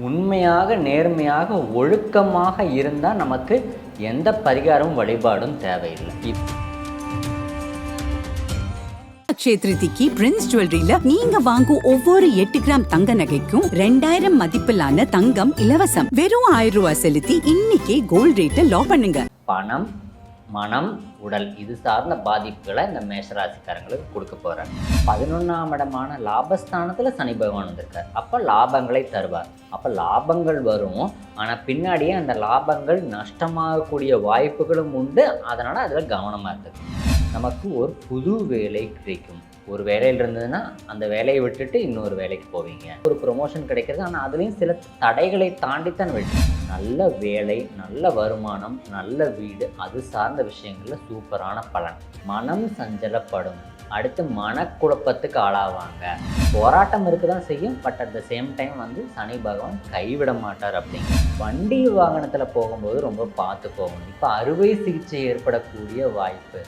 உண்மையாக நேர்மையாக ஒழுக்கமாக இருந்தால் நமக்கு எந்த பரிகாரமும் வழிபாடும் தேவையில்லை. அக்ஷய திருதிக்கு பிரின்ஸ் ஜுவல்லரியில நீங்க வாங்கும் ஒவ்வொரு எட்டு கிராம் தங்க நகைக்கும் ரெண்டாயிரம் மதிப்பிலான தங்கம் இலவசம். வெறும் ஆயிரம் ரூபாய் செலுத்தி இன்னைக்கே கோல்ட் ரேட்டை லாக் பண்ணுங்க. பணம் மனம் உடல் இது சார்ந்த பாதிப்புகளை இந்த மேஷராசிக்காரங்களுக்கு கொடுக்க போகிறார் பதினொன்றாம் இடமான லாபஸ்தானத்தில் சனி பகவான் வந்திருக்கார். அப்போ லாபங்களை தருவார். அப்போ லாபங்கள் வரும். ஆனால் பின்னாடியே அந்த லாபங்கள் நஷ்டமாகக்கூடிய வாய்ப்புகளும் உண்டு. அதனால் அதில் கவனமாக இருக்குது நமக்கு ஒரு புது வேலை கிடைக்கும். ஒரு வேலையில் இருந்ததுன்னா அந்த வேலையை விட்டுட்டு இன்னொரு வேலைக்கு போவீங்க. ஒரு ப்ரொமோஷன் கிடைக்கிறது ஆனால் அதுலேயும் சில தடைகளை தாண்டித்தான் வெற்றி நல்ல வேலை நல்ல வருமானம் நல்ல வீடு அது சார்ந்த விஷயங்களில் சூப்பரான பலன். மனம் சஞ்சலப்படும். அடுத்து மனக்குழப்பத்துக்கு ஆளாவாங்க. போராட்டம் இருக்க தான் செய்யும் but at the same time வந்து சனி பகவான் கைவிட மாட்டார் அப்படிங்க. வண்டி வாகனத்தில் போகும்போது ரொம்ப பார்த்து போகணும். இப்போ அறுவை சிகிச்சை ஏற்படக்கூடிய வாய்ப்பு.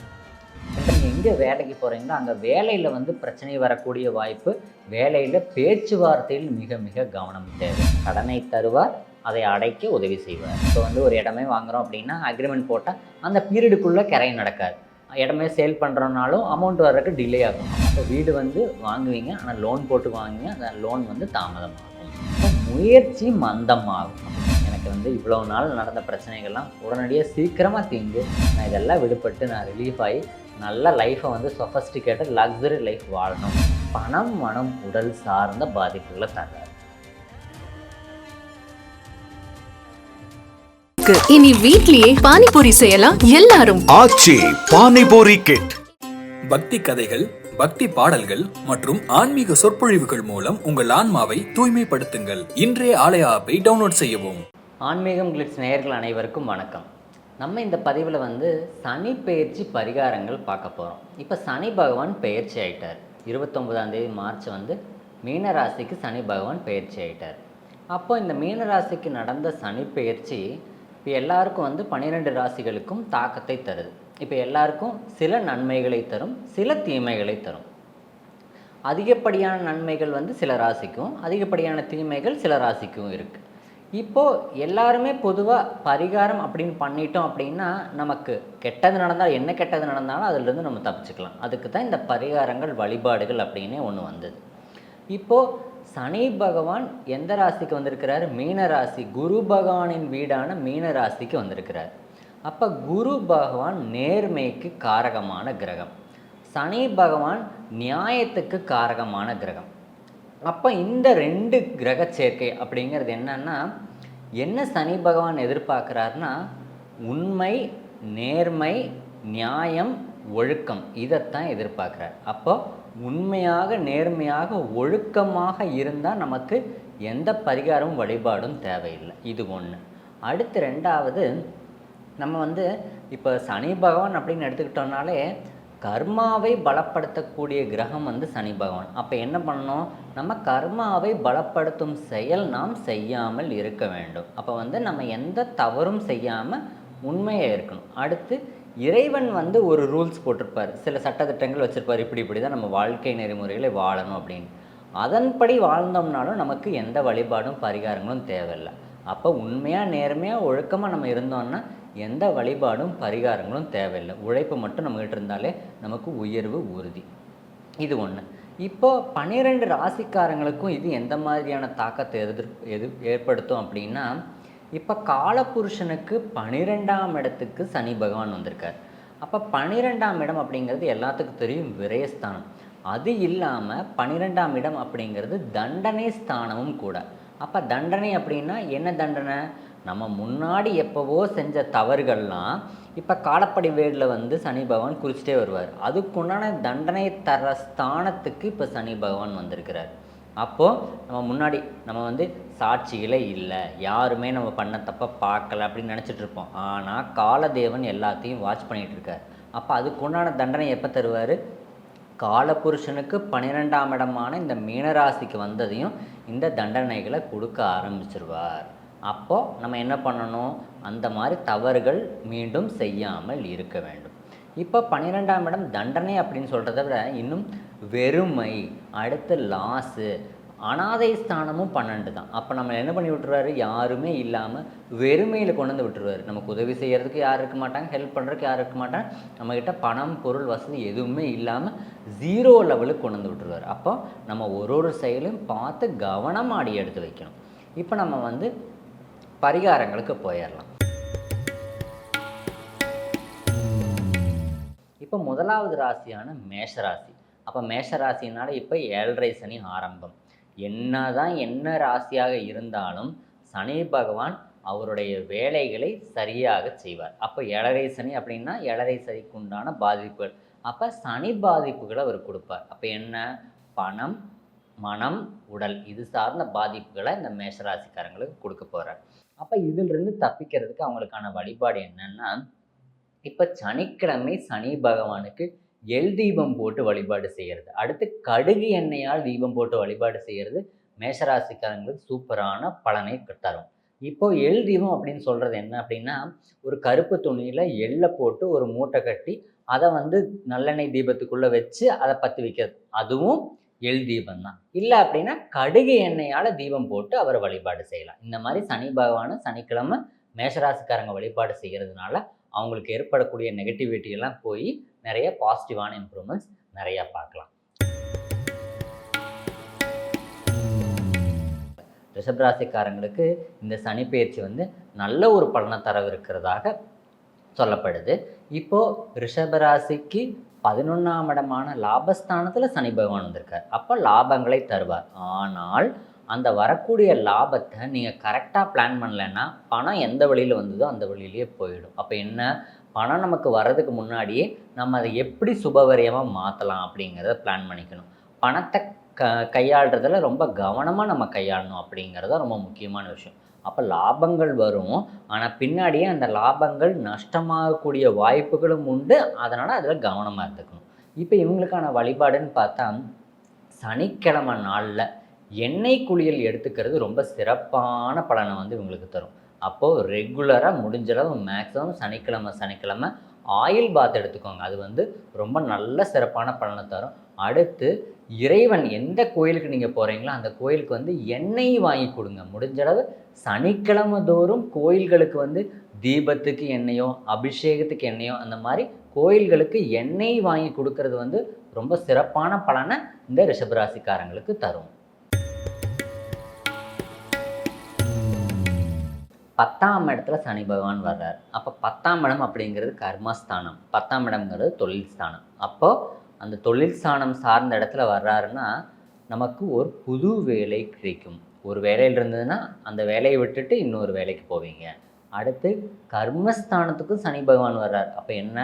நீங்கள் எங்கே வேலைக்கு போகிறீங்களோ அங்கே வேலையில் வந்து பிரச்சனை வரக்கூடிய வாய்ப்பு வேலையில் பேச்சுவார்த்தையில் மிக மிக கவனம் தேவை. கடனை தருவார் அதை அடைக்க உதவி செய்வார். இப்போ வந்து ஒரு இடமே வாங்குறோம் அப்படின்னா அக்ரிமெண்ட் போட்டால் அந்த பீரியடுக்குள்ளே கிரை நடக்காது. இடமே சேல் பண்ணுறோனாலும் அமௌண்ட் வர்றதுக்கு டிலே ஆகும். இப்போ வீடு வந்து வாங்குவீங்க ஆனால் லோன் போட்டு வாங்குவீங்க அந்த லோன் வந்து தாமதமாகும். முயற்சி மந்தமாகும். எனக்கு வந்து இவ்வளோ நாள் நடந்த பிரச்சனைகள்லாம் உடனடியாக சீக்கிரமாக தீங்கு. நான் இதெல்லாம் விடுபட்டு நான் ரிலீஃப் ஆகி நல்ல லைஃப்பை வந்து சொஃபஸ்டிகேட்டட் லக்ஸரி லைஃப் வாழணும். பணம் மனம் உடல் சார்ந்த பாதிப்புகளை தர்றாரு இனி வீட்லயே பானிபூரி செய்யலாம் எல்லாரும். ஆச்சி பானிபூரி கிட் பக்தி கதைகள் பக்தி பாடல்கள் மற்றும் ஆன்மீக சொற்பொழிவுகள் மூலம் உங்கள் ஆன்மாவை தூய்மைப்படுத்துங்கள். இன்றைய ஆலய ஆப்பை டவுன்லோட் செய்யவும். ஆன்மீகம் கிளிட்ஸ் நேயர்கள் அனைவருக்கும் வணக்கம். நம்ம இந்த பதிவில் வந்து சனி பெயர்ச்சி பரிகாரங்கள் பார்க்க போகிறோம் இப்போ சனி பகவான் பெயர்ச்சி ஆகிட்டார் இருபத்தொன்பதாம் தேதி மார்ச் வந்து மீனராசிக்கு சனி பகவான் பெயர்ச்சி ஆகிட்டார் அப்போ இந்த மீனராசிக்கு நடந்த சனி பெயர்ச்சி இப்போ எல்லாருக்கும் வந்து பன்னிரெண்டு ராசிகளுக்கும் தாக்கத்தை தருது. இப்போ எல்லாருக்கும் சில நன்மைகளை தரும் சில தீமைகளை தரும். அதிகப்படியான நன்மைகள் வந்து சில ராசிக்கும் அதிகப்படியான தீமைகள் சில ராசிக்கும் இருக்குது இப்போது எல்லாருமே பொதுவாக பரிகாரம் அப்படின்னு பண்ணிட்டோம் அப்படின்னா நமக்கு கெட்டது நடந்தால் என்ன கெட்டது நடந்தாலும் அதிலிருந்து நம்ம தப்பிச்சுக்கலாம். அதுக்கு தான் இந்த பரிகாரங்கள் வழிபாடுகள் அப்படின்னே ஒன்று வந்தது. இப்போது சனி பகவான் எந்த ராசிக்கு வந்திருக்கிறார்? மீன ராசி. குரு பகவானின் வீடான மீன ராசிக்கு வந்திருக்கிறார். அப்போ குரு பகவான் நேர்மைக்கு காரகமான கிரகம். சனி பகவான் நியாயத்துக்கு காரகமான கிரகம். அப்போ இந்த ரெண்டு கிரக சேர்க்கை அப்படிங்கிறது என்னன்னா என்ன சனி பகவான் எதிர்பார்க்குறாருன்னா உண்மை நேர்மை நியாயம் ஒழுக்கம் இதைத்தான் எதிர்பார்க்குறார். அப்போ உண்மையாக நேர்மையாக ஒழுக்கமாக இருந்தால் நமக்கு எந்த பரிகாரமும் வழிபாடும் தேவையில்லை. இது ஒன்று அடுத்து ரெண்டாவது நம்ம வந்து இப்போ சனி பகவான் அப்படின்னு எடுத்துக்கிட்டோம்னாலே கர்மாவை பலப்படுத்தக்கூடிய கிரகம் வந்து சனி பகவான். அப்போ என்ன பண்ணணும்? நம்ம கர்மாவை பலப்படுத்தும் செயல் நாம் செய்யாமல் இருக்க வேண்டும். அப்போ வந்து நம்ம எந்த தவறும் செய்யாமல் உண்மையாக இருக்கணும். அடுத்து இறைவன் வந்து ஒரு ரூல்ஸ் போட்டிருப்பார். சில சட்டத்திட்டங்கள் வச்சுருப்பார். இப்படி இப்படி தான் நம்ம வாழ்க்கை நெறிமுறைகளை வாழணும் அப்படின்னு. அதன்படி வாழ்ந்தோம்னாலும் நமக்கு எந்த வழிபாடும் பரிகாரங்களும் தேவையில்லை. அப்போ உண்மையாக நேர்மையாக ஒழுக்கமாக நம்ம இருந்தோம்னா எந்த வழிபாடும் பரிகாரங்களும் தேவையில்லை. உழைப்பு மட்டும் நம்மகிட்ட இருந்தாலே நமக்கு உயர்வு உறுதி. இது ஒன்று இப்போ பன்னிரெண்டு ராசிக்காரங்களுக்கும் இது எந்த மாதிரியான தாக்கத்தை எதிர் எது ஏற்படுத்தும் அப்படின்னா இப்போ காலபுருஷனுக்கு பன்னிரெண்டாம் இடத்துக்கு சனி பகவான் வந்திருக்கார். அப்போ பன்னிரெண்டாம் இடம் அப்படிங்கிறது எல்லாத்துக்கும் தெரியும் விரயஸ்தானம். அது இல்லாமல் பன்னிரெண்டாம் இடம் அப்படிங்கிறது தண்டனை ஸ்தானமும் கூட. அப்போ தண்டனை அப்படின்னா என்ன தண்டனை? நம்ம முன்னாடி எப்போவோ செஞ்ச தவறுகள்லாம் இப்போ காலப்படி வேடில் வந்து சனி பகவான் குறிச்சிட்டே வருவார். அதுக்குண்டான தண்டனை தர ஸ்தானத்துக்கு இப்போ சனி பகவான் வந்திருக்கிறார். அப்போது நம்ம முன்னாடி நம்ம வந்து சாட்சிகளே இல்லை. யாருமே நம்ம பண்ண தப்ப பார்க்கல அப்படின்னு நினச்சிட்டு இருப்போம். ஆனால் காலதேவன் எல்லாத்தையும் வாட்ச் பண்ணிகிட்டு இருக்கார். அப்போ அதுக்குண்டான தண்டனை எப்போ தருவார்? காலபுருஷனுக்கு பன்னிரெண்டாம் இடமான இந்த மீனராசிக்கு வந்ததையும் இந்த தண்டனைகளை கொடுக்க ஆரம்பிச்சிருவார். அப்போது நம்ம என்ன பண்ணணும்? அந்த மாதிரி தவறுகள் மீண்டும் செய்யாமல் இருக்க வேண்டும். இப்போ பன்னிரெண்டாம் இடம் தண்டனை அப்படின்னு சொல்கிறத விட இன்னும் வெறுமை அடுத்து லாஸு அனாதை ஸ்தானமும் பன்னெண்டு தான். அப்போ நம்ம என்ன பண்ணி விட்டுருவாரு? யாருமே இல்லாமல் வெறுமையில் கொண்டு வந்து விட்டுருவாரு. நமக்கு உதவி செய்கிறதுக்கு யாரும் இருக்க மாட்டாங்க? ஹெல்ப் பண்ணுறதுக்கு யாரும் இருக்க மாட்டாங்க? நம்மக்கிட்ட பணம் பொருள் வசதி எதுவுமே இல்லாமல் ஜீரோ லெவலுக்கு கொண்டு வந்து விட்டுருவார். அப்போ நம்ம ஒரு ஒரு செயலையும் பார்த்து கவனமாக அடி எடுத்து வைக்கணும். இப்போ நம்ம வந்து பரிகாரங்களுக்கு போயிடலாம். இப்போ முதலாவது ராசியான மேஷராசி. அப்போ மேஷராசினால இப்போ ஏழரை சனி ஆரம்பம். என்னதான் என்ன ராசியாக இருந்தாலும் சனி பகவான் அவருடைய வேலைகளை சரியாக செய்வார். அப்போ ஏழரை சனி அப்படின்னா ஏழரை சனிக்கு உண்டான பாதிப்புகள். அப்போ சனி பாதிப்புகளை அவர் கொடுப்பார். அப்போ என்ன? பணம் மனம் உடல் இது சார்ந்த பாதிப்புகளை இந்த மேஷராசிக்காரங்களுக்கு கொடுக்க போகிறார் அப்போ இதிலிருந்து தப்பிக்கிறதுக்கு அவங்களுக்கான வழிபாடு என்னன்னா இப்போ சனிக்கிழமை சனி பகவானுக்கு எல் தீபம் போட்டு வழிபாடு செய்கிறது அடுத்து கடுகு எண்ணெயால் தீபம் போட்டு வழிபாடு செய்கிறது மேஷராசிக்காரங்களுக்கு சூப்பரான பலனை தரும். இப்போ எள் தீபம் அப்படின்னு சொல்கிறது என்ன அப்படின்னா ஒரு கருப்பு துணியில் எள்ளை போட்டு ஒரு மூட்டை கட்டி அதை வந்து நல்லெண்ணெய் தீபத்துக்குள்ளே வச்சு அதை பற்றி வைக்கிறது. அதுவும் எள் தீபம் தான் இல்லை அப்படின்னா கடுகு எண்ணெயால் தீபம் போட்டு அவர் வழிபாடு செய்யலாம். இந்த மாதிரி சனி பகவானை சனிக்கிழமை மேஷராசிக்காரங்க வழிபாடு செய்கிறதுனால அவங்களுக்கு ஏற்படக்கூடிய நெகட்டிவிட்டி எல்லாம் போய் நிறைய பாசிட்டிவான இம்ப்ரூவ்மெண்ட்ஸ் நிறையா பார்க்கலாம். ரிஷபராசிக்காரங்களுக்கு இந்த சனி பயிற்சி வந்து நல்ல ஒரு பலனை தரவிருக்கிறதாக சொல்லப்படுது. இப்போது ரிஷபராசிக்கு பதினொன்றாம் இடமான லாபஸ்தானத்தில் சனி பகவான் வந்திருக்கார். அப்போ லாபங்களை தருவார். ஆனால் அந்த வரக்கூடிய லாபத்தை நீங்கள் கரெக்டாக பிளான் பண்ணலைன்னா பணம் எந்த வழியில் வந்ததோ அந்த வழியிலேயே போயிடும். அப்போ என்ன? பணம் நமக்கு வர்றதுக்கு முன்னாடியே நம்ம அதை எப்படி சுபவரியமாக மாற்றலாம் அப்படிங்கிறத பிளான் பண்ணிக்கணும். பணத்தை க கையாளுறதுல ரொம்ப கவனமாக நம்ம கையாளணும் அப்படிங்கிறது தான் ரொம்ப முக்கியமான விஷயம். அப்போ லாபங்கள் வரும். ஆனால் பின்னாடியே அந்த லாபங்கள் நஷ்டமாகக்கூடிய வாய்ப்புகளும் உண்டு. அதனால் அதில் கவனமாக இருந்துக்கணும். இப்போ இவங்களுக்கான வழிபாடுன்னு பார்த்தா சனிக்கிழமை நாளில் எண்ணெய் குளியல் எடுத்துக்கிறது ரொம்ப சிறப்பான பலனை வந்து இவங்களுக்கு தரும். அப்போது ரெகுலராக முடிஞ்சளவு மேக்ஸிமம் சனிக்கிழமை சனிக்கிழமை ஆயில் பாத் எடுத்துக்கோங்க. அது வந்து ரொம்ப நல்ல சிறப்பான பலனை தரும். அடுத்து இறைவன் எந்த கோயிலுக்கு நீங்கள் போகிறீங்களோ அந்த கோயிலுக்கு வந்து எண்ணெய் வாங்கி கொடுங்க. முடிஞ்சளவு சனிக்கிழமை தோறும் கோயில்களுக்கு வந்து தீபத்துக்கு எண்ணெயோ அபிஷேகத்துக்கு எண்ணெயோ அந்த மாதிரி கோயில்களுக்கு எண்ணெய் வாங்கி கொடுக்கறது வந்து ரொம்ப சிறப்பான பலனை இந்த ரிஷபராசிக்காரங்களுக்கு தரும். பத்தாம் இடத்துல சனி பகவான் வர்றார். அப்போ பத்தாம் இடம் அப்படிங்கிறது கர்மஸ்தானம். பத்தாம் இடம்ங்கிறது தொழில் ஸ்தானம் அப்போது அந்த தொழில் ஸ்தானம் சார்ந்த இடத்துல வர்றாருன்னா நமக்கு ஒரு புது வேலை கிடைக்கும். ஒரு வேலையில் இருந்ததுன்னா அந்த வேலையை விட்டுட்டு இன்னொரு வேலைக்கு போவீங்க. அடுத்து கர்மஸ்தானத்துக்கும் சனி பகவான் வர்றார். அப்போ என்ன?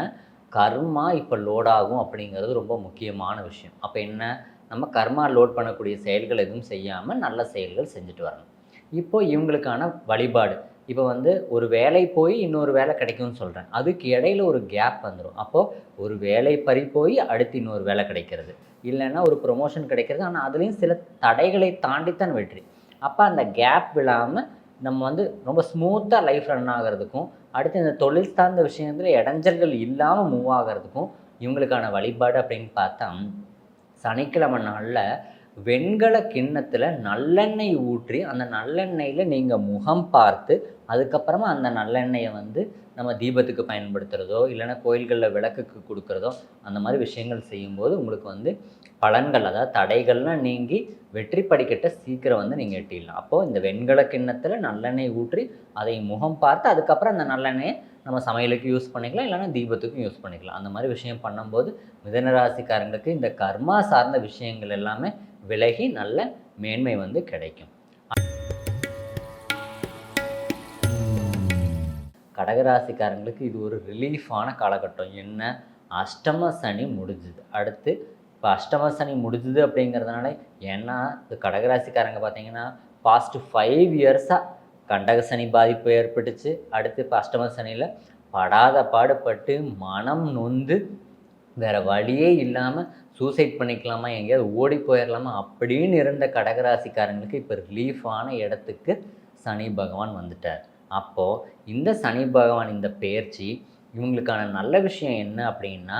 கர்மா இப்போ லோட் ஆகும் அப்படிங்கிறது ரொம்ப முக்கியமான விஷயம். அப்போ என்ன? நம்ம கர்மா லோட் பண்ணக்கூடிய செயல்கள் எதுவும் செய்யாமல் நல்ல செயல்கள் செஞ்சுட்டு வரணும். இப்போ இவங்களுக்கான வழிபாடு. இப்போ வந்து ஒரு வேலை போய் இன்னொரு வேலை கிடைக்கும்னு சொல்கிறேன் அதுக்கு இடையில ஒரு கேப் வந்துடும் அப்போது ஒரு வேலை பறி போய் அடுத்து இன்னொரு வேலை கிடைக்கிறது. இல்லைன்னா ஒரு ப்ரொமோஷன் கிடைக்கிறது. ஆனால் அதுலேயும் சில தடைகளை தாண்டித்தான் வெற்றி. அப்போ அந்த கேப் விழாமல் நம்ம வந்து ரொம்ப ஸ்மூத்தாக லைஃப் ரன் ஆகிறதுக்கும் அடுத்து இந்த தொழில் சார்ந்த விஷயத்தில் இடைஞ்சல்கள் இல்லாமல் மூவ் ஆகிறதுக்கும் இவங்களுக்கான வழிபாடு அப்படின்னு பார்த்தா சனிக்கிழமை நாளில் வெண்கல கிண்ணத்தில் நல்லெண்ணெய் ஊற்றி அந்த நல்லெண்ணெயில் நீங்கள் முகம் பார்த்து அதுக்கப்புறமா அந்த நல்லெண்ணெயை வந்து நம்ம தீபத்துக்கு பயன்படுத்துகிறதோ இல்லைன்னா கோயில்களில் விளக்குக்கு கொடுக்குறதோ அந்த மாதிரி விஷயங்கள் செய்யும்போது உங்களுக்கு வந்து பலன்கள் அதாவது தடைகள்லாம் நீங்கி வெற்றி படிக்கட்ட சீக்கிரம் வந்து நீங்கள் எட்டிடலாம். அப்போது இந்த வெண்கல கிண்ணத்தில் நல்லெண்ணெய் ஊற்றி அதை முகம் பார்த்து அதுக்கப்புறம் அந்த நல்லெண்ணெயை நம்ம சமையலுக்கு யூஸ் பண்ணிக்கலாம் இல்லைன்னா தீபத்துக்கும் யூஸ் பண்ணிக்கலாம். அந்த மாதிரி விஷயம் பண்ணும்போது மிதனராசிக்காரங்களுக்கு இந்த கர்மா சார்ந்த விஷயங்கள் எல்லாமே விலகி நல்ல மேன்மை வந்து கிடைக்கும். கடகராசிக்காரங்களுக்கு இது ஒரு ரிலீஃபான காலகட்டம். என்ன? அஷ்டம சனி முடிஞ்சுது. அடுத்து இப்போ அஷ்டம சனி முடிஞ்சுது அப்படிங்கிறதுனால ஏன்னா இப்போ கடகராசிக்காரங்க பார்த்தீங்கன்னா பாஸ்ட் ஃபைவ் இயர்ஸாக கண்டக சனி பாதிப்பு ஏற்பட்டுச்சு. அடுத்து இப்போ அஷ்டம சனியில் படாத பாடுபட்டு மனம் நொந்து வேறு வழியே இல்லாமல் சூசைட் பண்ணிக்கலாமா எங்கேயாவது ஓடி போயிடலாமா அப்படின்னு இருந்த கடகராசிக்காரங்களுக்கு இப்போ ரிலீஃபான இடத்துக்கு சனி பகவான் வந்துட்டார். அப்போது இந்த சனி பகவான் இந்த பயிற்சி இவங்களுக்கான நல்ல விஷயம் என்ன அப்படின்னா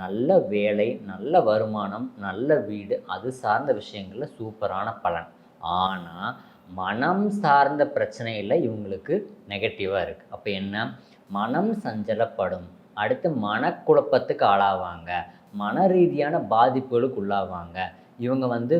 நல்ல வேலை நல்ல வருமானம் நல்ல வீடு அது சார்ந்த விஷயங்களில் சூப்பரான பலன். ஆனால் மனம் சார்ந்த பிரச்சனையில் இவங்களுக்கு நெகட்டிவாக இருக்குது அப்போ என்ன? மனம் சஞ்சலப்படும். அடுத்து மனக்குழப்பத்துக்கு ஆளாவாங்க. மன ரீதியான பாதிப்புகளுக்கு உள்ளாவாங்க இவங்க வந்து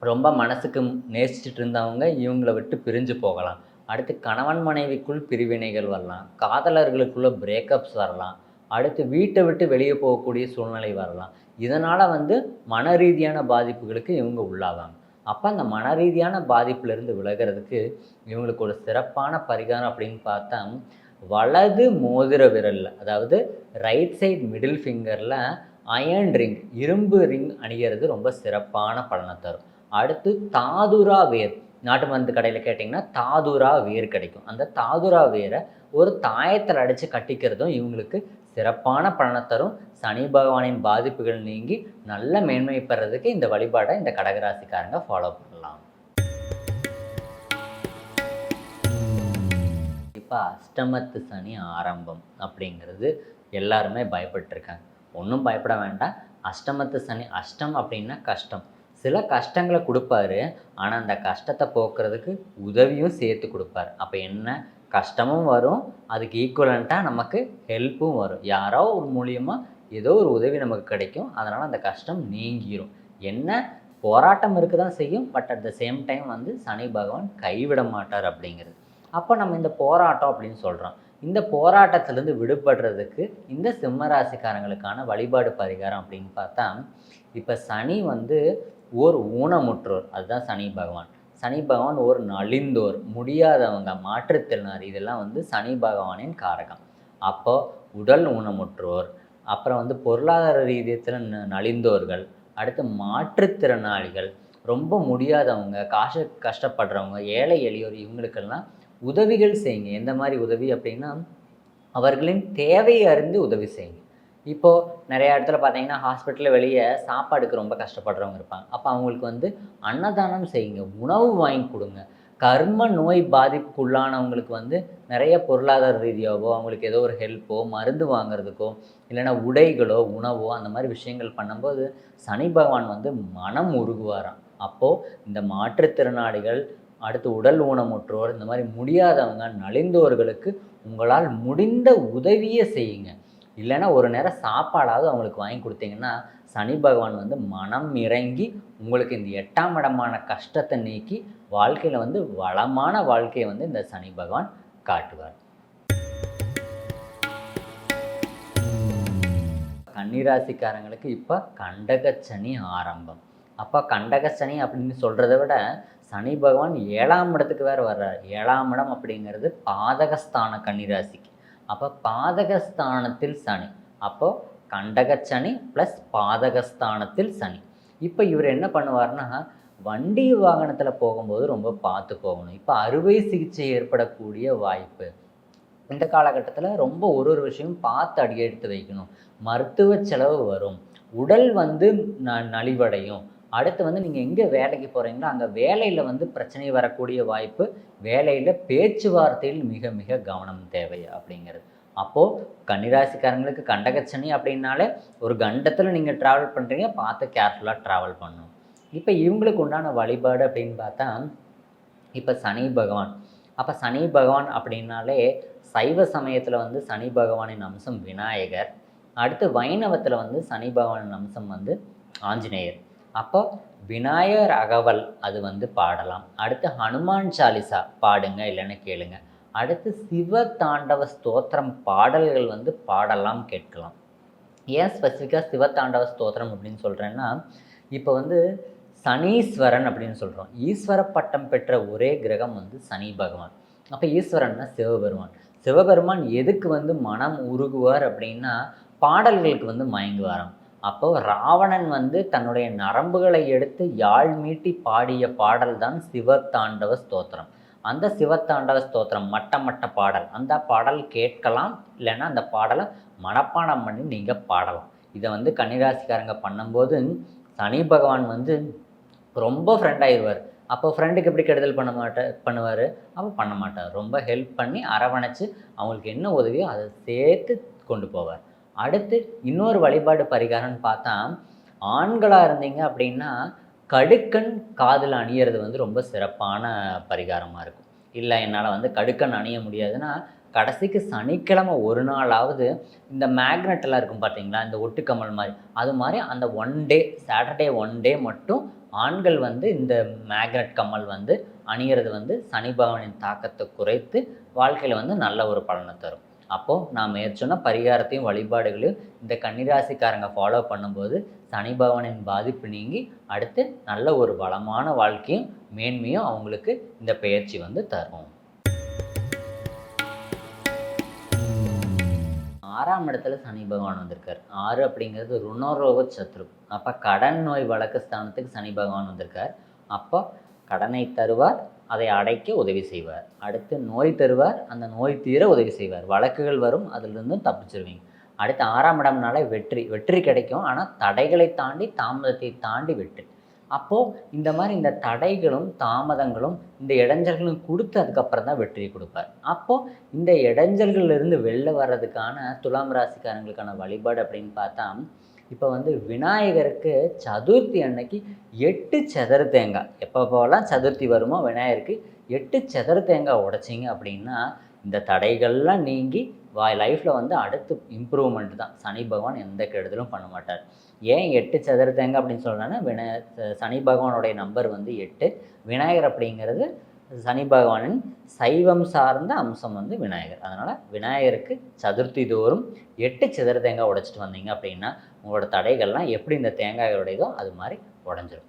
ரொம்ப மனசுக்கு நேசிச்சுட்டு இருந்தவங்க இவங்களை விட்டு பிரிஞ்சு போகலாம். அடுத்து கணவன் மனைவிக்குள் பிரிவினைகள் வரலாம். காதலர்களுக்குள்ள பிரேக்கப்ஸ் வரலாம். அடுத்து வீட்டை விட்டு வெளியே போகக்கூடிய சூழ்நிலை வரலாம். இதனால் வந்து மன ரீதியான பாதிப்புகளுக்கு இவங்க உள்ளாவாங்க. அப்போ அந்த மன ரீதியான பாதிப்புலேருந்து விலகிறதுக்கு இவங்களுக்கு ஒரு சிறப்பான பரிகாரம் அப்படின்னு பார்த்தா வலது மோதிர விரலில் அதாவது ரைட் சைட் மிடில் ஃபிங்கரில் அயன் ரிங் இரும்பு ரிங் அணிகிறது ரொம்ப சிறப்பான பலனை தரும். அடுத்து தாதுரா வேர் நாட்டு மருந்து கடையில் கேட்டிங்கன்னா தாதுரா வேர் கிடைக்கும். அந்த தாதுரா வேரை ஒரு தாயத்தில் அடித்து கட்டிக்கிறதும் இவங்களுக்கு சிறப்பான பலனை தரும். சனி பகவானின் பாதிப்புகள் நீங்கி நல்ல மேன்மை பெறதுக்கு இந்த வழிபாடை இந்த கடகராசிக்காரங்க ஃபாலோ பண்ணலாம். இப்போ அஷ்டமத்து சனி ஆரம்பம் அப்படிங்கிறது எல்லாருமே பயப்பட்டிருக்காங்க. ஒன்றும் பயப்பட வேண்டாம். அஷ்டமத்து சனி அஷ்டம் அப்படின்னா கஷ்டம். சில கஷ்டங்களை கொடுப்பாரு. ஆனால் அந்த கஷ்டத்தை போக்குறதுக்கு உதவியும் சேர்த்து கொடுப்பாரு. அப்போ என்ன? கஷ்டமும் வரும். அதுக்கு ஈக்குவலண்ட்டாக நமக்கு ஹெல்ப்பும் வரும். யாரோ ஒரு மூலியமாக ஏதோ ஒரு உதவி நமக்கு கிடைக்கும். அதனால் அந்த கஷ்டம் நீங்கிரும். என்ன? போராட்டம் இருக்க தான் செய்யும். But at the same time வந்து சனி பகவான் கைவிட மாட்டார் அப்படிங்கிறது. அப்போ நம்ம இந்த போராட்டம் அப்படின்னு சொல்கிறோம் இந்த போராட்டத்திலேருந்து விடுபடுறதுக்கு இந்த சிம்மராசிக்காரங்களுக்கான வழிபாடு பரிகாரம் அப்படின்னு பார்த்தா இப்போ சனி வந்து ஓர் ஊனமுற்றோர். அதுதான் சனி பகவான். சனி பகவான் ஒரு நலிந்தோர் முடியாதவங்க மாற்றுத்திறனார் இதெல்லாம் வந்து சனி பகவானின் காரகம். அப்போ உடல் ஊனமுற்றோர் அப்புறம் வந்து பொருளாதார ரீதியத்தில் ந- நலிந்தோர்கள் அடுத்து மாற்றுத்திறனாளிகள் ரொம்ப முடியாதவங்க காசு கஷ்டப்படுறவங்க ஏழை எளியோர் இவங்களுக்கெல்லாம் உதவிகள் செய்யுங்க. எந்த மாதிரி உதவி அப்படின்னா அவர்களின் தேவையை அறிந்து உதவி செய்யுங்க. இப்போது நிறைய இடத்துல பார்த்தீங்கன்னா ஹாஸ்பிட்டலில் வெளியே சாப்பாடுக்கு ரொம்ப கஷ்டப்படுறவங்க இருப்பாங்க. அப்போ அவங்களுக்கு வந்து அன்னதானம் செய்யுங்க. உணவு வாங்கி கொடுங்க. கர்ம நோய் பாதிப்புக்குள்ளானவங்களுக்கு வந்து நிறைய பொருளாதார ரீதியாகவோ அவங்களுக்கு ஏதோ ஒரு ஹெல்ப்போ மருந்து வாங்குறதுக்கோ இல்லைன்னா உடைகளோ உணவோ அந்த மாதிரி விஷயங்கள் பண்ணும்போது சனி பகவான் வந்து மனம் உருகுவாராம். அப்போது இந்த மாற்றுத்திறனாளிகள் அடுத்து உடல் ஊனமுற்றோர் இந்த மாதிரி முடியாதவங்க நலிந்தோர்களுக்கு உங்களால் முடிந்த உதவியை செய்யுங்க. இல்லைன்னா ஒரு நேரம் சாப்பாடாவது அவங்களுக்கு வாங்கி கொடுத்தீங்கன்னா சனி பகவான் வந்து மனம் இறங்கி உங்களுக்கு இந்த எட்டாம் இடமான கஷ்டத்தை நீக்கி வாழ்க்கையில் வந்து வளமான வாழ்க்கையை வந்து இந்த சனி பகவான் காட்டுவார். கன்னிராசிக்காரங்களுக்கு இப்போ கண்டகச்சனி ஆரம்பம். அப்போ கண்டகச்சனி அப்படின்னு சொல்கிறத விட சனி பகவான் ஏழாம் இடத்துக்கு வேறு வர்றார். ஏழாம் இடம் அப்படிங்கிறது பாதகஸ்தான கன்னிராசிக்கு. அப்போ பாதகஸ்தானத்தில் சனி. அப்போது கண்டகச்சனி ப்ளஸ் பாதகஸ்தானத்தில் சனி. இப்போ இவர் என்ன பண்ணுவார்னா வண்டி வாகனத்தில் போகும்போது ரொம்ப பார்த்து போகணும். இப்போ அறுவை சிகிச்சை ஏற்படக்கூடிய வாய்ப்பு. இந்த காலகட்டத்தில் ரொம்ப ஒரு ஒரு விஷயம் பார்த்து அடி எடுத்து வைக்கணும். மருத்துவ செலவு வரும். உடல் வந்து ந நலிவடையும். அடுத்து வந்து நீங்கள் எங்கே வேலைக்கு போகிறீங்களோ அங்கே வேலையில் வந்து பிரச்சனை வரக்கூடிய வாய்ப்பு வேலையில் பேச்சுவார்த்தையில் மிக மிக கவனம் தேவை அப்படிங்கிறது. அப்போது கன்னிராசிக்காரங்களுக்கு கண்டகச்சனி அப்படின்னாலே ஒரு கண்டத்தில் நீங்கள் ட்ராவல் பண்ணுறீங்க பார்த்து கேர்ஃபுல்லாக ட்ராவல் பண்ணணும். இப்போ இவங்களுக்கு உண்டான வழிபாடு அப்படின்னு பார்த்தா இப்போ சனி பகவான். அப்போ சனி பகவான் அப்படின்னாலே சைவ சமயத்தில் வந்து சனி பகவானின் அம்சம் விநாயகர். அடுத்து வைணவத்தில் வந்து சனி பகவானின் அம்சம் வந்து ஆஞ்சநேயர். அப்போ விநாயகர் அகவல் அது வந்து பாடலாம். அடுத்து ஹனுமான் சாலிசா பாடுங்க இல்லைன்னு கேளுங்க. அடுத்து சிவ தாண்டவ ஸ்தோத்திரம் பாடல்கள் வந்து பாடலாம் கேட்கலாம். ஏன் ஸ்பெசிஃபிக்காக சிவ தாண்டவ ஸ்தோத்திரம் அப்படின்னு சொல்கிறேன்னா இப்போ வந்து சனீஸ்வரன் அப்படின்னு சொல்கிறோம் ஈஸ்வர பட்டம் பெற்ற ஒரே கிரகம் வந்து சனி பகவான். அப்போ ஈஸ்வரன்னா சிவபெருமான். சிவபெருமான் எதுக்கு வந்து மனம் உருகுவார் அப்படின்னா பாடல்களுக்கு வந்து மயங்குவாராம். அப்போ ராவணன் வந்து தன்னுடைய நரம்புகளை எடுத்து யாழ் மீட்டி பாடிய பாடல் தான் சிவத்தாண்டவ ஸ்தோத்திரம். அந்த சிவத்தாண்டவ ஸ்தோத்திரம் மட்ட மட்ட பாடல் அந்த பாடல் கேட்கலாம் இல்லைன்னா அந்த பாடலை மனப்பாடம் பண்ணி நீங்கள் பாடலாம். இதை வந்து கன்னிராசிக்காரங்க பண்ணும்போது சனி பகவான் வந்து ரொம்ப ஃப்ரெண்ட் ஆயிடுவார் அப்போ ஃப்ரெண்டுக்கு எப்படி கெடுதல் பண்ண மாட்டார் பண்ணுவார்? அப்போ பண்ண மாட்டார். ரொம்ப ஹெல்ப் பண்ணி அரவணைச்சு அவங்களுக்கு என்ன உதவியோ அதை சேர்த்து கொண்டு போவார். அடுத்து இன்னொரு வழிபாடு பரிகாரம்னு பார்த்தா ஆண்களாக இருந்தீங்க அப்படின்னா கடுக்கன் காதில் அணியிறது வந்து ரொம்ப சிறப்பான பரிகாரமாக இருக்கும். இல்லை என்னால் வந்து கடுக்கன் அணிய முடியாதுன்னா கடைசிக்கு சனிக்கிழமை ஒரு நாளாவது இந்த மேக்னெட் எல்லாம் இருக்கும் பார்த்தீங்களா இந்த ஒட்டுக்கமல் மாதிரி அது மாதிரி அந்த one day Saturday one day மட்டும் ஆண்கள் வந்து இந்த மேக்னெட் கம்மல் வந்து அணியிறது வந்து சனி பகவானின் தாக்கத்தை குறைத்து வாழ்க்கையில் வந்து நல்ல ஒரு பலனை தரும். அப்போது நான் மேற்சொன்ன பரிகாரத்தையும் வழிபாடுகளையும் இந்த கன்னிராசிக்காரங்க ஃபாலோ பண்ணும்போது சனி பவனின் பாதிப்பு நீங்கி அடுத்து நல்ல ஒரு வளமான வாழ்க்கையும் மேன்மையும் அவங்களுக்கு இந்த பெயர்ச்சி வந்து தரும். ஆறாம் இடத்துல சனி பகவான் வந்திருக்கார். ஆறு அப்படிங்கிறது ருணரோக சத்ரு. அப்போ கடன் நோய் வழக்கு ஸ்தானத்துக்கு சனி பகவான் வந்திருக்கார். அப்போ கடனை தருவார் அதை அடைக்க உதவி செய்வார். அடுத்து நோய் தருவார். அந்த நோய் தீர உதவி செய்வார். வழக்குகள் வரும் அதிலிருந்தும் தப்பிச்சிருவீங்க. அடுத்து ஆறாம் இடம்னால வெற்றி. வெற்றி கிடைக்கும். ஆனால் தடைகளை தாண்டி தாமதத்தை தாண்டி வெற்றி. அப்போது இந்த மாதிரி இந்த தடைகளும் தாமதங்களும் இந்த இடைஞ்சல்களும் கொடுத்து அதுக்கப்புறம் தான் வெற்றியை கொடுப்பார். அப்போது இந்த இடைஞ்சல்கள்லேருந்து வெளில வர்றதுக்கான துலாம் ராசிக்காரங்களுக்கான வழிபாடு அப்படின்னு பார்த்தா இப்போ வந்து விநாயகருக்கு சதுர்த்தி அன்னைக்கு எட்டு செதறு தேங்காய். எப்போ போகலாம் சதுர்த்தி வருமோ விநாயகருக்கு எட்டு செதறு தேங்காய் உடைச்சிங்க அப்படின்னா இந்த தடைகள்லாம் நீங்கி வா லைஃப்பில் வந்து அடுத்து இம்ப்ரூவ்மெண்ட் தான். சனி பகவான் எந்த கெடுதலும் பண்ண மாட்டார். ஏன் எட்டு சதுர தேங்காய் அப்படின்னு சொல்கிறேன்னா வினா சனி பகவானுடைய நம்பர் வந்து எட்டு. விநாயகர் அப்படிங்கிறது சனி பகவானின் சைவம் சார்ந்த அம்சம் வந்து விநாயகர். அதனால் விநாயகருக்கு சதுர்த்தி தோறும் எட்டு சிதற தேங்காய் உடைச்சிட்டு வந்தீங்க அப்படின்னா உங்களோட தடைகள்லாம் எப்படி இந்த தேங்காயோடையதோ அது மாதிரி உடஞ்சிரும்.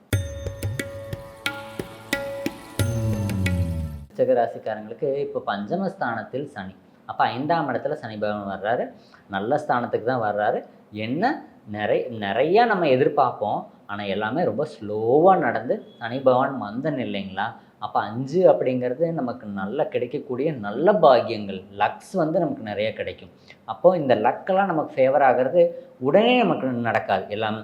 ராசிக்காரங்களுக்கு இப்போ பஞ்சமஸ்தானத்தில் சனி. அப்போ ஐந்தாம் இடத்துல சனி பகவான் வர்றாரு. நல்ல ஸ்தானத்துக்கு தான் வர்றாரு. என்ன? நிறைய நிறையா நம்ம எதிர்பார்ப்போம். ஆனால் எல்லாமே ரொம்ப ஸ்லோவாக நடந்து சனி பகவான் மந்தன் இல்லைங்களா அப்போ அஞ்சு அப்படிங்கிறது நமக்கு நல்ல கிடைக்கக்கூடிய நல்ல பாகியங்கள் லக்ஸ் வந்து நமக்கு நிறைய கிடைக்கும். அப்போது இந்த லக்கெல்லாம் நமக்கு ஃபேவர் ஆகிறது உடனே நமக்கு நடக்காது. எல்லாமே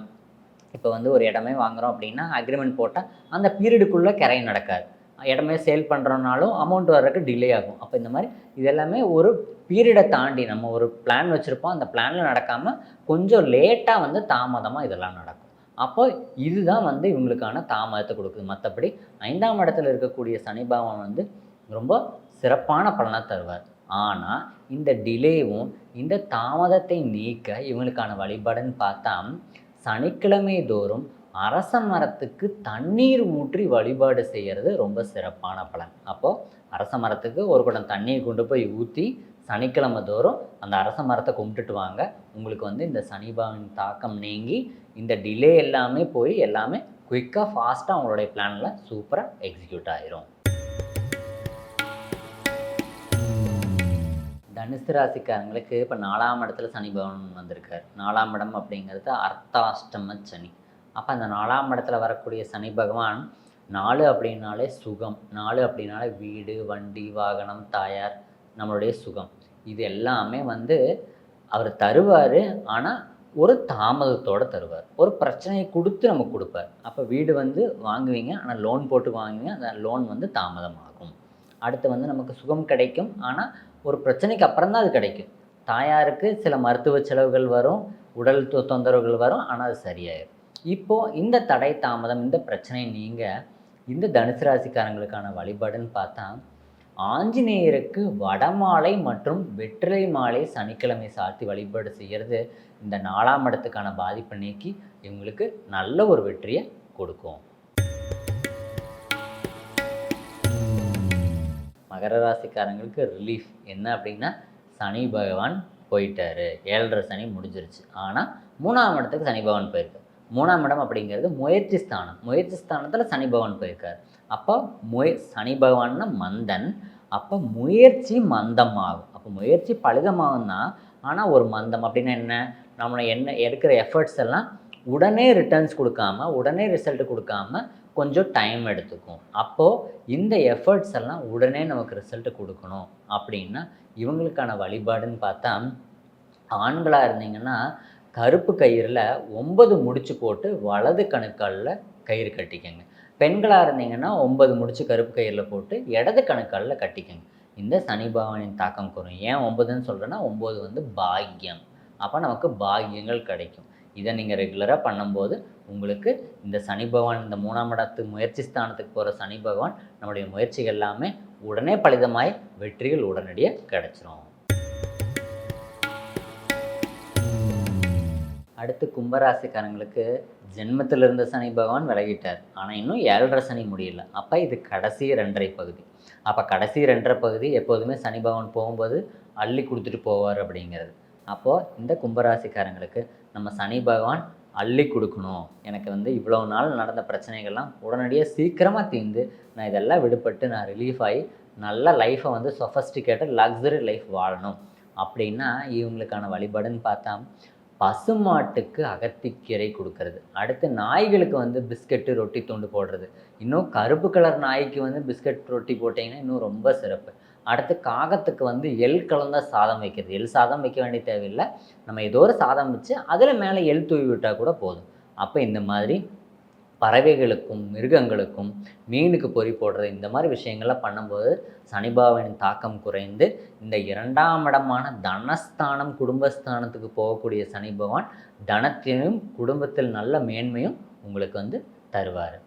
இப்போ வந்து ஒரு இடமே வாங்குகிறோம் அப்படின்னா அக்ரிமெண்ட் போட்டால் அந்த பீரியடுக்குள்ளே கிரை நடக்காது. இடமே சேல் பண்ணுறோனாலும் அமௌண்ட் வர்றதுக்கு டிலே ஆகும். அப்போ இந்த மாதிரி இதெல்லாமே ஒரு பீரியடை தாண்டி நம்ம ஒரு பிளான் வச்சுருப்போம். அந்த பிளானில் நடக்காமல் கொஞ்சம் லேட்டாக வந்து தாமதமாக இதெல்லாம் நடக்கும். அப்போ இதுதான் வந்து இவங்களுக்கான தாமதத்தை கொடுக்குது. மற்றபடி ஐந்தாம் இடத்துல இருக்கக்கூடிய சனி பகவான் வந்து ரொம்ப சிறப்பான பலனை தருவார். ஆனால் இந்த டிலேவும் இந்த தாமதத்தை நீக்க இவங்களுக்கான வழிபாடுன்னு பார்த்தா சனிக்கிழமை தோறும் அரச மரத்துக்கு தண்ணீர் ஊற்றி வழிபாடு செய்கிறது ரொம்ப சிறப்பான பலன். அப்போது அரச மரத்துக்கு ஒரு குடம் தண்ணீர் கொண்டு போய் ஊற்றி சனிக்கிழமை தோறும் அந்த அரச மரத்தை கும்பிட்டுட்டு வாங்க. உங்களுக்கு வந்து இந்த சனிபாவின் தாக்கம் நீங்கி இந்த டிலே எல்லாமே போய் எல்லாமே குயிக்காக ஃபாஸ்ட்டாக அவங்களுடைய பிளானில் சூப்பராக எக்ஸிக்யூட் ஆயிரும். தனுசு ராசிக்காரங்களுக்கு இப்போ நாலாம் இடத்துல சனி பகவான் வந்திருக்கார். நாலாம் இடம் அப்படிங்கிறது அர்த்தாஷ்டம சனி. அப்போ அந்த நாலாம் இடத்துல வரக்கூடிய சனி பகவான் நாலு அப்படின்னாலே சுகம். நாலு அப்படின்னாலே வீடு வண்டி வாகனம் தாயார் நம்மளுடைய சுகம். இது எல்லாமே வந்து அவர் தருவார். ஆனால் ஒரு தாமதத்தோடு தருவார். ஒரு பிரச்சனையை கொடுத்து நமக்கு கொடுப்பார். அப்போ வீடு வந்து வாங்குவீங்க ஆனால் லோன் போட்டு வாங்குவீங்க அந்த லோன் வந்து தாமதமாகும். அடுத்து வந்து நமக்கு சுகம் கிடைக்கும். ஆனால் ஒரு பிரச்சனைக்கு அப்புறம் தான் அது கிடைக்கும். தாயாருக்கு சில மருத்துவ செலவுகள் வரும் உடல் தொ- தொந்தரவுகள் வரும் ஆனால் அது சரியாயிடும் இப்போது இந்த தடை தாமதம் இந்த பிரச்சனை நீங்கள் இந்த தனுசு ராசிக்காரங்களுக்கான வழிபாடுன்னு பார்த்தா ஆஞ்சநேயருக்கு வடமாலை மற்றும் வெற்றிலை மாலை சனிக்கிழமை சாத்தி வழிபாடு செய்கிறது இந்த நாலாம் இடத்துக்கான பாதிப்பை நீக்கி இவங்களுக்கு நல்ல ஒரு வெற்றியை கொடுக்கும். மகர ராசிக்காரங்களுக்கு ரிலீஃப் என்ன அப்படின்னா சனி பகவான் போயிட்டாரு. ஏழரை சனி முடிஞ்சிருச்சு. ஆனால் மூணாம் இடத்துக்கு சனி பகவான் போயிருக்கார். மூணாம் இடம் அப்படிங்கிறது முயற்சி ஸ்தானம். முயற்சி ஸ்தானத்தில் சனி பகவான் போயிருக்கார். அப்போ முய சனி பகவான்னா மந்தன். அப்போ முயற்சி மந்தமாகும். அப்போ முயற்சி பழுதமாகும்னா ஆனால் ஒரு மந்தம் அப்படின்னா என்ன? நம்மளை என்ன எடுக்கிற எஃபர்ட்ஸ் எல்லாம் உடனே ரிட்டர்ன்ஸ் கொடுக்காம உடனே ரிசல்ட் கொடுக்காம கொஞ்சம் டைம் எடுத்துக்கும். அப்போது இந்த எஃபர்ட்ஸ் எல்லாம் உடனே நமக்கு ரிசல்ட் கொடுக்கணும் அப்படின்னா இவங்களுக்கான வழிபாடுன்னு பார்த்தா ஆண்களாக இருந்தீங்கன்னா கருப்பு கயிறில் ஒன்பது முடிச்சு போட்டு வலது கணுக்காலில் கயிறு கட்டிக்கங்க. பெண்களாக இருந்தீங்கன்னா ஒன்பது முடிச்சு கருப்பு கயிறில் போட்டு இடது கணுக்காலில் கட்டிக்கங்க. இந்த சனி பகவானின் தாக்கம் குறையும். ஏன் ஒன்பதுன்னு சொல்கிறேன்னா ஒம்பது வந்து பாக்கியம். அப்போ நமக்கு பாகியங்கள் கிடைக்கும். இதை நீங்கள் ரெகுலராக பண்ணும்போது உங்களுக்கு இந்த சனி பகவான் இந்த மூணாம் இடத்து முயற்சி ஸ்தானத்துக்கு போகிற சனி பகவான் நம்முடைய முயற்சிகள் எல்லாமே உடனே பலிதமாய் வெற்றிகள் உடனடியாக கிடைச்சிரும். அடுத்து கும்பராசிக்காரங்களுக்கு ஜென்மத்தில் இருந்த சனி பகவான் விலகிட்டார். ஆனால் இன்னும் ஏழரை சனி முடியல. அப்போ இது கடைசி ரெண்டரை பகுதி. அப்போ கடைசி ரெண்டரை பகுதி எப்போதுமே சனி பகவான் போகும்போது அள்ளி கொடுத்துட்டு போவார் அப்படிங்கிறது. அப்போது இந்த கும்பராசிக்காரங்களுக்கு நம்ம சனி பகவான் அள்ளி கொடுக்கணும். எனக்கு வந்து இவ்வளோ நாள் நடந்த பிரச்சனைகள்லாம் உடனடியாக சீக்கிரமாக தீர்ந்து நான் இதெல்லாம் விடுபட்டு நான் ரிலீஃப் ஆகி நல்ல லைஃப்பை வந்து சொஃபஸ்டிகேட்டட் லக்ஸரி லைஃப் வாழணும். அப்படின்னா இவங்களுக்கான வழிபாடுன்னு பார்த்தா பசுமாட்டுக்கு அகத்திக்கீரை கொடுக்கறது. அடுத்து நாய்களுக்கு வந்து பிஸ்கட்டு ரொட்டி துண்டு போடுறது. இன்னும் கருப்பு கலர் நாய்க்கு வந்து பிஸ்கட் ரொட்டி போட்டிங்கன்னா இன்னும் ரொம்ப சிறப்பு. அடுத்து காகத்துக்கு வந்து எள் கலந்த சாதம் வைக்கிறது. எள் சாதம் வைக்க வேண்டிய தேவையில்லை. நம்ம ஏதோ ஒரு சாதம் வச்சு அதில் மேலே எள் தூவி விட்டால் கூட போதும். அப்போ இந்த மாதிரி பறவைகளுக்கும் மிருகங்களுக்கும் மீனுக்கு பொறி போடுறது இந்த மாதிரி விஷயங்கள்லாம் பண்ணும்போது சனிபாவனின் தாக்கம் குறைந்து இந்த இரண்டாம் இடமான தனஸ்தானம் குடும்பஸ்தானத்துக்கு போகக்கூடிய சனி பகவான் தனத்திலும் குடும்பத்தில் நல்ல மேன்மையும் உங்களுக்கு வந்து தருவார்.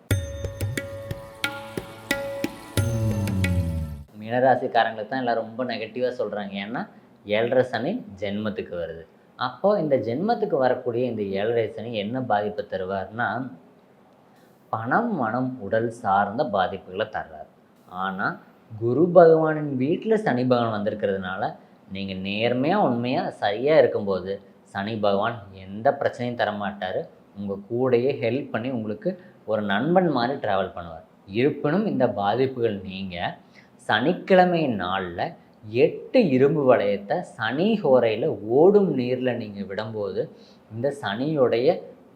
மீனராசிக்காரங்களுக்கு தான் எல்லாம் ரொம்ப நெகட்டிவாக சொல்கிறாங்க ஏன்னா ஏழரை சனி ஜென்மத்துக்கு வருது. அப்போது இந்த ஜென்மத்துக்கு வரக்கூடிய இந்த ஏழரை சனி என்ன பாதிப்பை தருவார்னா பணம் மனம் உடல் சார்ந்த பாதிப்புகளை தர்றார். ஆனால் குரு பகவானின் வீட்டில் சனி பகவான் வந்திருக்கிறதுனால நீங்கள் நேர்மையாக உண்மையாக சரியாக இருக்கும்போது சனி பகவான் எந்த பிரச்சனையும் தர மாட்டார் உங்கள் கூடயே ஹெல்ப் பண்ணி உங்களுக்கு ஒரு நண்பன் மாதிரி ட்ராவல் பண்ணுவார். இருப்பினும் இந்த பாதிப்புகள் நீங்கள் சனிக்கிழமை நாளில் எட்டு இரும்பு வளையத்தை சனி ஹோரையில் ஓடும் நீரில் நீங்கள் விடும்போது இந்த சனியுடைய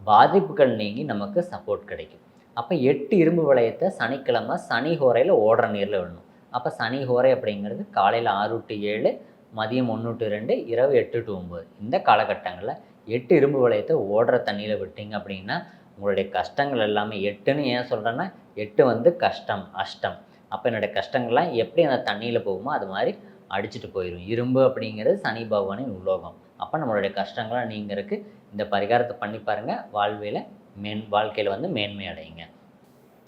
பாதிப்புகள் நீங்கி நமக்கு சப்போர்ட் கிடைக்கும். அப்போ எட்டு இரும்பு வளையத்தை சனிக்கிழமை சனி ஹோரையில் ஓடுற நீரில் விடணும். அப்போ சனி ஹோரை அப்படிங்கிறது காலையில் ஆறு டு ஏழு மதியம் ஒன்று டு ரெண்டு இரவு எட்டு டு ஒம்பது இந்த காலகட்டங்களில் எட்டு இரும்பு வளையத்தை ஓடுற தண்ணியில் விட்டீங்க அப்படின்னா உங்களுடைய கஷ்டங்கள் எல்லாமே எட்டுன்னு ஏன் சொல்கிறேன்னா எட்டு வந்து கஷ்டம் அஷ்டம். அப்போ என்னுடைய கஷ்டங்கள்லாம் எப்படி அந்த தண்ணியில் போகுமோ அது மாதிரி அடிச்சுட்டு போயிடும் இரும்பு அப்படிங்கிறது சனி பகவானின் உலோகம். அப்போ நம்மளுடைய கஷ்டங்கள்லாம் நீங்கிறதுக்கு இந்த பரிகாரத்தை பண்ணி பாருங்கள் வாழ்வியில் மேன் வாழ்க்கையில் வந்து மேன்மை அடையுங்க.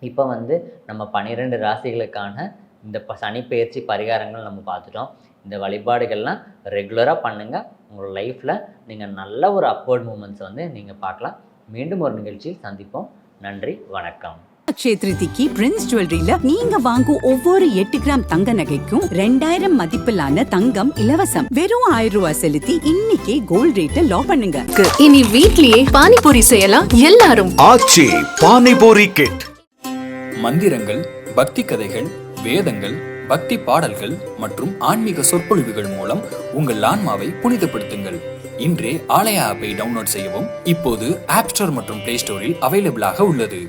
இப்போ வந்து நம்ம பன்னிரெண்டு ராசிகளுக்கான இந்த ப சனிப்பெயர்ச்சி பரிகாரங்கள் நம்ம பார்த்துட்டோம். இந்த வழிபாடுகள்லாம் ரெகுலராக பண்ணுங்கள் உங்களோட லைஃப்பில் நீங்கள் நல்ல ஒரு அப்வர்ட் மூமெண்ட்ஸ் வந்து நீங்கள் பார்க்கலாம். மீண்டும் ஒரு நிகழ்ச்சியில் சந்திப்போம். நன்றி வணக்கம். அக்ஷய திருதிக்கு பிரின்ஸ் ஜுவல்லரியில நீங்க வாங்கும் ஒவ்வொரு எட்டு கிராம் தங்க நகைக்கும் ரெண்டாயிரம் மதிப்பிலான தங்கம் இலவசம். வெறும் ஆயிரம் ரூபாய் செலுத்தி இன்னைக்கே கோல்ட் ரேட்டை லாக் பண்ணுங்க. இனி வீட்லயே பானிபூரி செய்யலாம் எல்லாரும். ஆச்சி பானிபூரி கிட் மந்திரங்கள் பக்தி கதைகள் வேதங்கள் பக்தி பாடல்கள் மற்றும் ஆன்மீக சொற்பொழிவுகள் மூலம் உங்கள் ஆன்மாவை புனிதப்படுத்துங்கள். இன்றே ஆலயா ஆப்பை டவுன்லோட் செய்யவும் இப்போது ஆப் ஸ்டோர் மற்றும் பிளே ஸ்டோரில் அவைலபிளாக உள்ளது.